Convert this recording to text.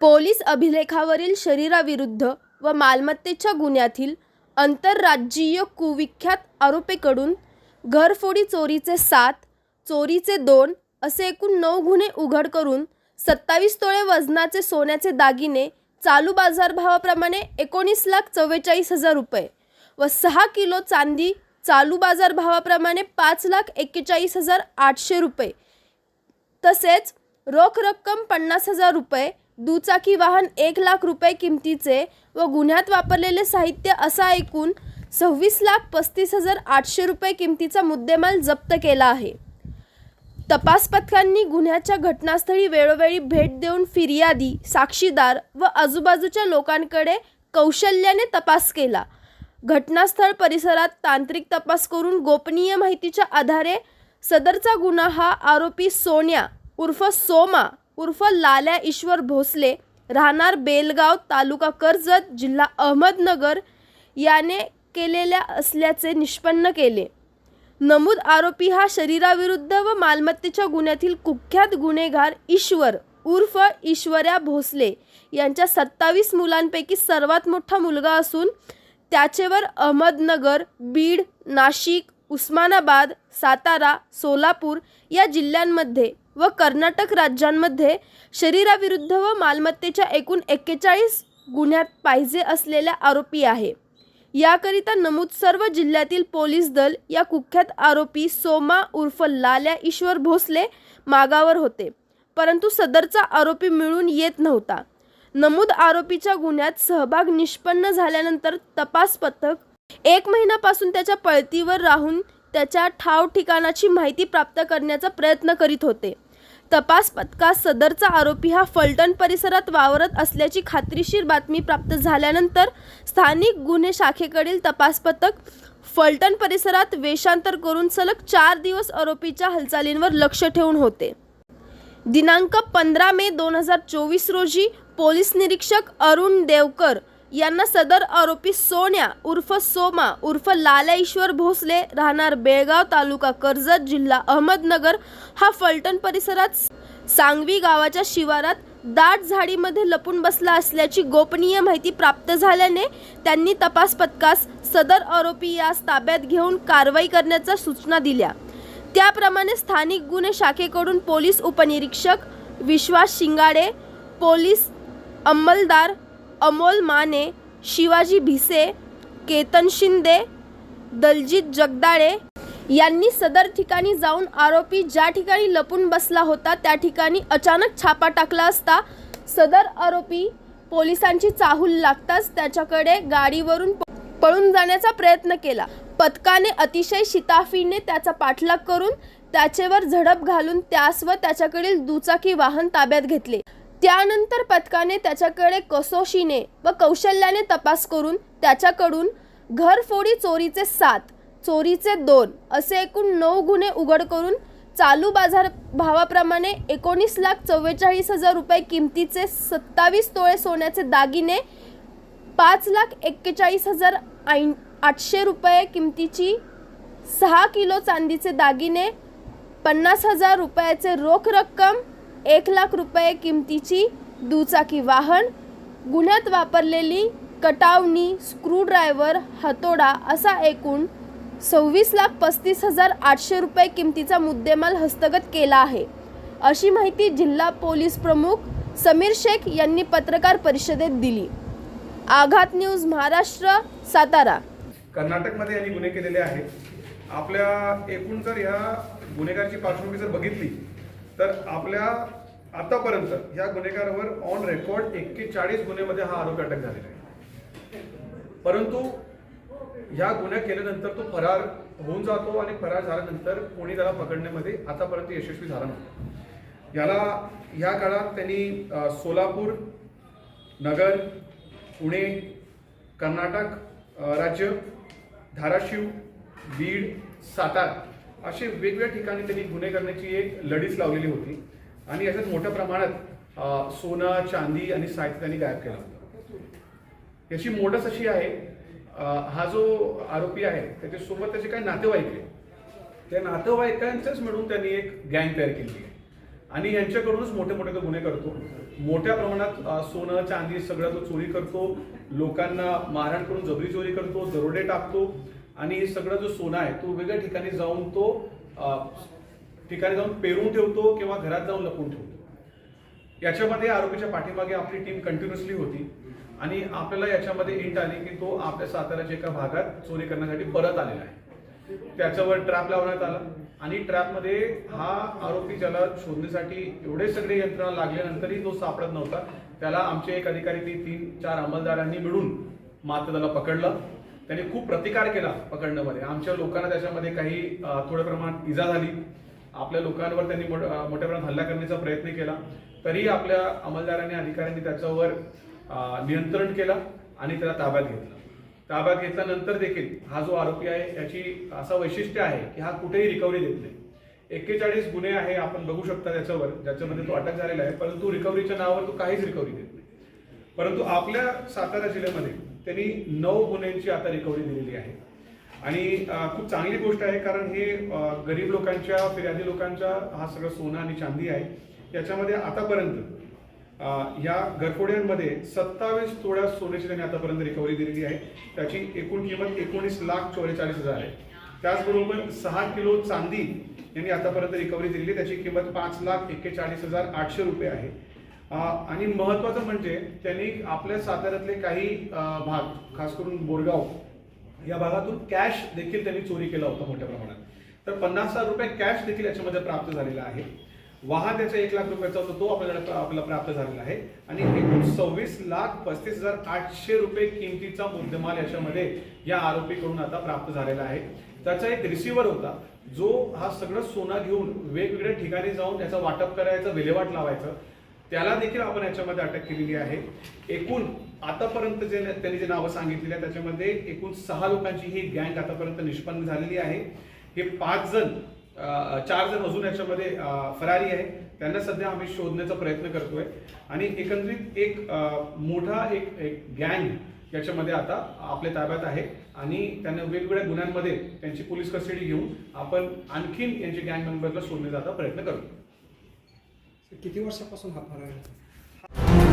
Police अभिलेखावरील शरीराविरुद्ध व मालमत्तेच्या गुन्ह्यातील आंतरराज्यीय कुविख्यात आरोपीकडून घरफोडी चोरीचे सात चोरीचे दोन असे एकूण नऊ गुन्हे उघड करून सत्तावीस तोळे वजनाचे सोन्याचे दागिने चालू बाजारभावाप्रमाणे एकोणीस लाख चव्वेचाळीस हजार रुपये व सहा किलो चांदी चालू बाजारभावाप्रमाणे पाच लाख एक्केचाळीस हजार आठशे रुपये तसेच रोख रक्कम पन्नास हजार रुपये दुचाकी वाहन एक लाख रुपये किमतीचे व गुन्ह्यात वापरलेले साहित्य असा एकूण सव्वीस लाख पस्तीस हजार आठशे रुपये किमतीचा मुद्देमाल जप्त केला आहे. तपास पथकांनी गुन्ह्याच्या घटनास्थळी वेळोवेळी भेट देऊन फिर्यादी साक्षीदार व आजूबाजूच्या लोकांकडे कौशल्याने तपास केला. घटनास्थळ परिसरात तांत्रिक तपास करून गोपनीय माहितीच्या आधारे सदरचा गुन्हा हा आरोपी सोन्या उर्फ सोमा उर्फ लाल्या ईश्वर भोसले राहणार बेलगाव तालुका कर्जत जिल्हा अहमदनगर याने केलेल्या असल्याचे निष्पन्न केले. नमूद आरोपी हा शरीराविरुद्ध व मालमत्तेच्या गुन्ह्यातील कुख्यात गुन्हेगार ईश्वर उर्फ ईश्वर्या भोसले यांच्या सत्तावीस मुलांपैकी सर्वात मोठा मुलगा असून त्याचेवर अहमदनगर बीड नाशिक उस्मानाबाद सातारा सोलापूर या जिल्ह्यांमध्ये व कर्नाटक राज्यांमध्ये शरीराविरुद्ध व मालमत्तेच्या एकूण एक्केचाळीस गुन्ह्यात पाहिजे असलेला आरोपी आहे. याकरिता नमूद सर्व जिल्ह्यातील पोलीस दल या कुख्यात आरोपी सोमा उर्फ लाल्या ईश्वर भोसले मागावर होते परंतु सदरचा आरोपी मिळून येत नव्हता. नमूद आरोपीच्या गुन्ह्यात सहभाग निष्पन्न झाल्यानंतर तपास पथक एक महिन्यापासून त्याच्या पळतीवर राहून त्याच्या ठाव ठिकाणाची माहिती प्राप्त करण्याचा प्रयत्न करीत होते. तपास पथकात सदरचा आरोपी हा फलटण परिसरात वावरत असल्याची खात्रीशीर बातमी प्राप्त झाल्यानंतर स्थानिक गुन्हे शाखेकडील तपास पथक फलटण परिसरात वेषांतर करून सलग चार दिवस आरोपीच्या हालचालींवर लक्ष ठेवून होते. दिनांक पंधरा मे दोन हजार चोवीस रोजी पोलीस निरीक्षक अरुण देवकर यांना सदर आरोपी सोन्या उर्फ सोमा उर्फ लालेश्वर ईश्वर भोसले राहणार बेळगाव तालुका कर्जत जिल्हा अहमदनगर हा फलटण परिसरात सांगवी गावाच्या शिवारात दाट झाडीमध्ये लपून बसला असल्याची गोपनीय माहिती प्राप्त झाल्याने त्यांनी तपास पथकास सदर आरोपी यास ताब्यात घेऊन कारवाई करण्याच्या सूचना दिल्या. त्याप्रमाणे स्थानिक गुन्हे शाखेकडून पोलीस उपनिरीक्षक विश्वास शिंगाडे पोलीस अंमलदार अमोल माने शिवाजी भिसे केतन शिंदे दलजीत जगदाळे यांनी सदर ठिकाणी जाऊन आरोपी ज्या ठिकाणी लपून बसला होता त्या ठिकाणी अचानक छापा टाकला असता सदर आरोपी पोलिसांची चाहूल लागताच त्याच्याकडे गाडीवरून प- पळून जाण्याचा प्रयत्न केला. पथकाने अतिशय शिताफीने त्याचा पाठलाग करून त्याचेवर झडप घालून त्यास व त्याच्याकडील दुचाकी वाहन ताब्यात घेतले. त्यानंतर पथकाने त्याच्याकडे कसोशीने व कौशल्याने तपास करून त्याच्याकडून घरफोडी चोरीचे सात चोरीचे दोन असे एकूण नऊ गुन्हे उघड करून चालू बाजार भावाप्रमाणे एकोणीस लाख चव्वेचाळीस हजार रुपये किमतीचे सत्तावीस तोळे सोन्याचे दागिने पाच लाख एक्केचाळीस हजार ऐं आठशे रुपये किमतीची सहा किलो चांदीचे दागिने पन्नास हजार रुपयाचे रोख रक्कम एक लाख रुपये किमतीची दुचाकी वाहन गुन्ह्यात वापरलेली कटावणी स्क्रूड्रायव्हर हातोडा असा एकूण सव्वीस लाख पस्तीस हजार आठशे रुपये किमतीचा मुद्देमाल हस्तगत केला आहे. अशी माहिती जिल्हा पोलीस प्रमुख समीर शेख यांनी पत्रकार परिषदेत दिली. आघात न्यूज महाराष्ट्र सातारा. कर्नाटकमध्ये यांनी गुन्हे केलेले आहेत. आपल्या एकूण जर ह्या गुन्हेगारची पार्श्वभूमी जर बघितली तर आपल्या आतापर्यंत ह्या गुन्हेगारावर ऑन रेकॉर्ड एक्केचाळीस गुन्ह्यामध्ये हा आरोपी अटक झालेला आहे. परंतु ह्या गुन्ह्या केल्यानंतर तो फरार होऊन जातो आणि फरार झाल्यानंतर कोणी त्याला पकडण्यामध्ये आतापर्यंत यशस्वी झाला नव्हता याला ह्या काळात त्यांनी सोलापूर नगर पुणे कर्नाटक राज्य धाराशिव बीड सातारा असे वेगवेगळ्या ठिकाणी त्यांनी गुन्हे करण्याची एक लढीच लावलेली होती. आणि याच्यात मोठ्या प्रमाणात सोनं चांदी आणि साहित्य त्यांनी गायब केलं होतं. याची मोडस अशी आहे हा जो आरोपी आहे त्याच्यासोबत त्याचे काही नातेवाईक आहे त्या नातेवाईकांचंच मिळून त्यांनी एक गँग तयार केली आहे. आणि यांच्याकडूनच मोठे मोठे तो गुन्हे करतो. मोठ्या प्रमाणात सोनं चांदी सगळं तो चोरी करतो. लोकांना मारहाण करून जबरी चोरी करतो दरोडे टाकतो. आणि सगळं जो सोनं आहे तो वेगळ्या ठिकाणी जाऊन तो ठिकाणी जाऊन पेरून ठेवतो किंवा घरात जाऊन लपून ठेवतो. याच्यामध्ये आरोपीच्या पाठीमागे आपली टीम कंटिन्युअसली होती आणि आपल्याला याच्यामध्ये इंट आली की तो आपल्या साताऱ्याच्या एका भागात चोरी करण्यासाठी परत आलेला आहे. त्याच्यावर ट्रॅप लावण्यात आला आणि ट्रॅपमध्ये हा आरोपी ज्याला शोधण्यासाठी एवढे सगळे यंत्रणा लागल्यानंतरही तो सापडत नव्हता. त्याला आमचे एक अधिकारी ती तीन चार अंमलदारांनी मिळून मात्र त्याला पकडलं. त्याने खूप प्रतिकार केला पकडण्यामध्ये. आमच्या लोकांना त्याच्यामध्ये काही थोड्या प्रमाणात इजा झाली. आपल्या लोकांवर त्यांनी मोठ्या प्रमाणात हल्ला करण्याचा प्रयत्न केला. तरी आपल्या अंमलदारांनी अधिकाऱ्यांनी त्याच्यावर नियंत्रण केलं आणि त्याला ताब्यात घेतलं. ताब्यात घेतल्यानंतर देखील हा जो आरोपी आहे याची असं वैशिष्ट्य आहे की हा कुठेही रिकव्हरी देत नाही. एक्केचाळीस गुन्हे आहे आपण बघू शकता त्याच्यावर ज्याच्यामध्ये तो अटक झालेला आहे परंतु रिकव्हरीच्या नावावर तो काहीच रिकव्हरी देत नाही. परंतु आपल्या सातारा जिल्ह्यामध्ये त्यांनी नऊ गुन्ह्यांची आता रिकव्हरी दिलेली आहे. आणि खूप चांगली गोष्ट आहे कारण हे गरीब लोकांच्या फिर्यादी लोकांच्या हा सगळं सोनं आणि चांदी आहे. याच्यामध्ये आतापर्यंत या गरफोड्यांमध्ये सत्तावीस तोळ्या सोन्याची त्यांनी आतापर्यंत रिकव्हरी दिलेली आहे. त्याची एकूण किंमत एकोणीस लाख चौवेचाळीस हजार आहे. त्याचबरोबर सहा किलो चांदी यांनी आतापर्यंत रिकव्हरी दिलेली त्याची किंमत पाच लाख एक्केचाळीस हजार आठशे रुपये आहे. आणि महत्वाचं म्हणजे त्यांनी आपल्या साताऱ्यातले काही भाग खास करून बोरगाव या भागातून कॅश देखील त्यांनी चोरी केला होता मोठ्या प्रमाणात. तर पन्नास हजार रुपये कॅश देखील याच्यामध्ये प्राप्त झालेला आहे. वाहन त्याचा एक लाख रुपयाचा होता तो आपल्याला आपल्याला प्राप्त झालेला आहे. आणि एकूण सव्वीस लाख पस्तीस हजार आठशे रुपये किमतीचा मुद्देमाल याच्यामध्ये या आरोपीकडून आता प्राप्त झालेला आहे. त्याचा एक रिसिव्हर होता जो हा सगळं सोना घेऊन वेगवेगळ्या ठिकाणी जाऊन त्याचा वाटप करायचा विल्हेवाट लावायचं. त्याला देखील आपण याच्यामध्ये अटक केलेली आहे. एकूण आतापर्यंत जे त्यांनी जे नावं सांगितलेली आहे त्याच्यामध्ये एकूण सहा लोकांची ही गँग आतापर्यंत निष्पन्न झालेली आहे. हे पाच जण चार जण अजून याच्यामध्ये फरारी आहे. त्यांना सध्या आम्ही शोधण्याचा प्रयत्न करतोय. आणि एकंदरीत एक मोठा एक एक गँग याच्यामध्ये आता आपल्या ताब्यात आहे. आणि त्यांना वेगवेगळ्या गुन्ह्यांमध्ये त्यांची पोलीस कस्टडी घेऊन आपण आणखीन यांचे गँग मेंबरला शोधण्याचा आता प्रयत्न करतो किती वर्षापासून हा फरार